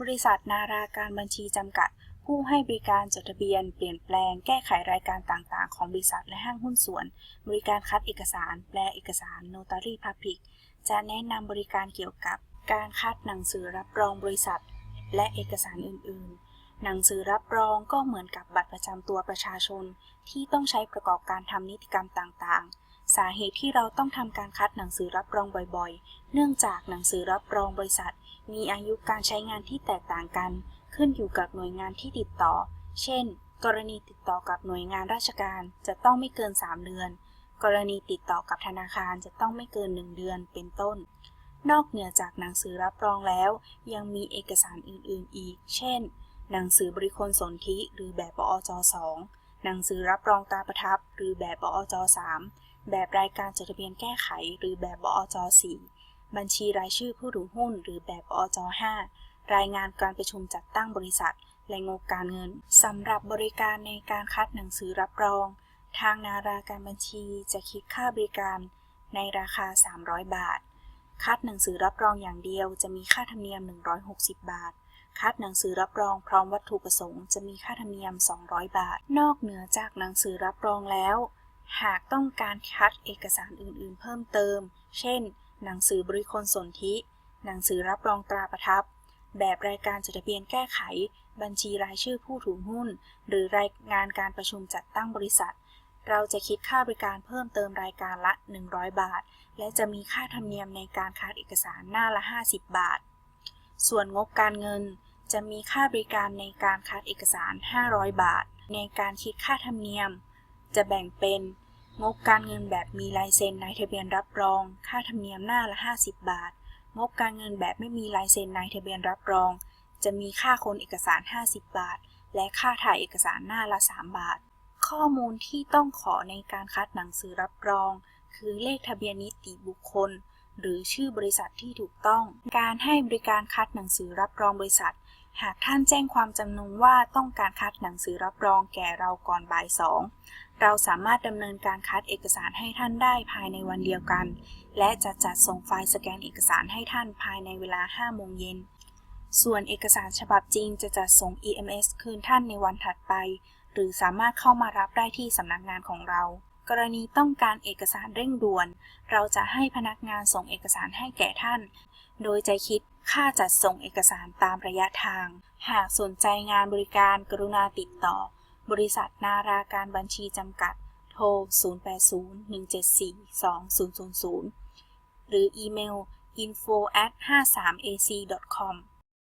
บริษัทนาราการบัญชีจำกัด ผู้ให้บริการจดทะเบียน เปลี่ยนแปลงแก้ไขรายการต่างๆ ของบริษัทและห้างหุ้นส่วน บริการคัดเอกสาร แปลเอกสาร Notary Public จะแนะนำบริการเกี่ยวกับ การคัดหนังสือรับรองบริษัท และเอกสารอื่นๆ หนังสือรับรองก็เหมือนกับบัตรประจำตัวประชาชน ที่ต้องใช้ประกอบการทำนิติกรรมต่างๆ สาเหตุที่เราต้องทำการคัดหนังสือรับรองบ่อยๆ เนื่องจากหนังสือรับรองบริษัท มีอายุการใช้งานที่แตกต่างกัน ขึ้นอยู่กับหน่วยงานที่ติดต่อ เช่น กรณีติดต่อกับหน่วยงานราชการจะต้องไม่เกิน 3 เดือน กรณีติดต่อกับธนาคารจะต้องไม่เกิน 1 เดือนเป็นต้น นอกเหนือจากหนังสือรับรองแล้ว ยังมีเอกสารอื่นๆอีก เช่น หนังสือบริคลสนธิหรือแบบปอจ2หนังสือรับรองตาประทับ หรือแบบปอจ3 แบบรายการจดทะเบียนแก้ไข หรือแบบปอจ4บัญชีรายชื่อผู้ถือหุ้น หรือแบบปอจ5รายงานการประชุมจัดตั้งบริษัท และงบการเงินสำหรับบริการในการคัดหนังสือรับรอง ทางนาราการบัญชีจะคิดค่าบริการในราคา 300 บาท คัดหนังสือรับรองอย่างเดียวจะมีค่าธรรมเนียม 160 บาท คัดหนังสือรับรองพร้อมวัตถุประสงค์จะมีค่าธรรมเนียม 200 บาท นอกเหนือจากหนังสือรับรองแล้ว หากต้องการคัดเอกสารอื่นๆ เพิ่มเติม เช่น หนังสือบริคลสนธิ หนังสือรับรองตราประทับ แบบรายการจดทะเบียนแก้ไข บัญชีรายชื่อผู้ถือหุ้น หรือรายงานการประชุมจัดตั้งบริษัท เราจะคิดค่าบริการเพิ่มเติมรายการละ 100 บาท และจะมีค่าธรรมเนียมในการคัดเอกสารหน้าละ 50 บาท ส่วนงบการเงินจะมีค่าบริการในการคัดเอกสาร 500 บาท ในการคิดค่าธรรมเนียม จะแบ่งเป็น งบการเงินแบบมีลายเซ็นนายทะเบียนรับรอง ค่าธรรมเนียมหน้าละ 50 บาท งบการเงินแบบไม่มีลายเซ็นนายทะเบียนรับรอง จะมีค่าคนเอกสาร 50 บาท และค่าถ่ายเอกสารหน้าละ 3 บาท ข้อมูลที่ต้องขอในการคัดหนังสือรับรอง คือเลขทะเบียนนิติบุคคล หรือชื่อบริษัทที่ถูกต้อง การให้บริการคัดหนังสือรับรองบริษัท หากท่านแจ้งความจำนงว่าต้องการคัดหนังสือรับรองแก่เราก่อนบ่ายสองเราสามารถดำเนินการคัดเอกสารให้ท่านได้ภายในวันเดียวกัน และจะจัดส่งไฟล์สแกนเอกสารให้ท่านภายในเวลา 5 โมงเย็น ส่วนเอกสารฉบับจริงจะจัดส่ง EMS คืนท่านในวันถัดไป หรือสามารถเข้ามารับได้ที่สำนักงานของเรา กรณีต้องการเอกสารเร่งด่วน เราจะให้พนักงานส่งเอกสารให้แก่ท่าน โดยจะคิดค่าจัดส่งเอกสารตามระยะทาง หากสนใจงานบริการกรุณาติดต่อ บริษัทนาราการบัญชีจำกัด โทร 0801742000 หรืออีเมล info at 53ac.com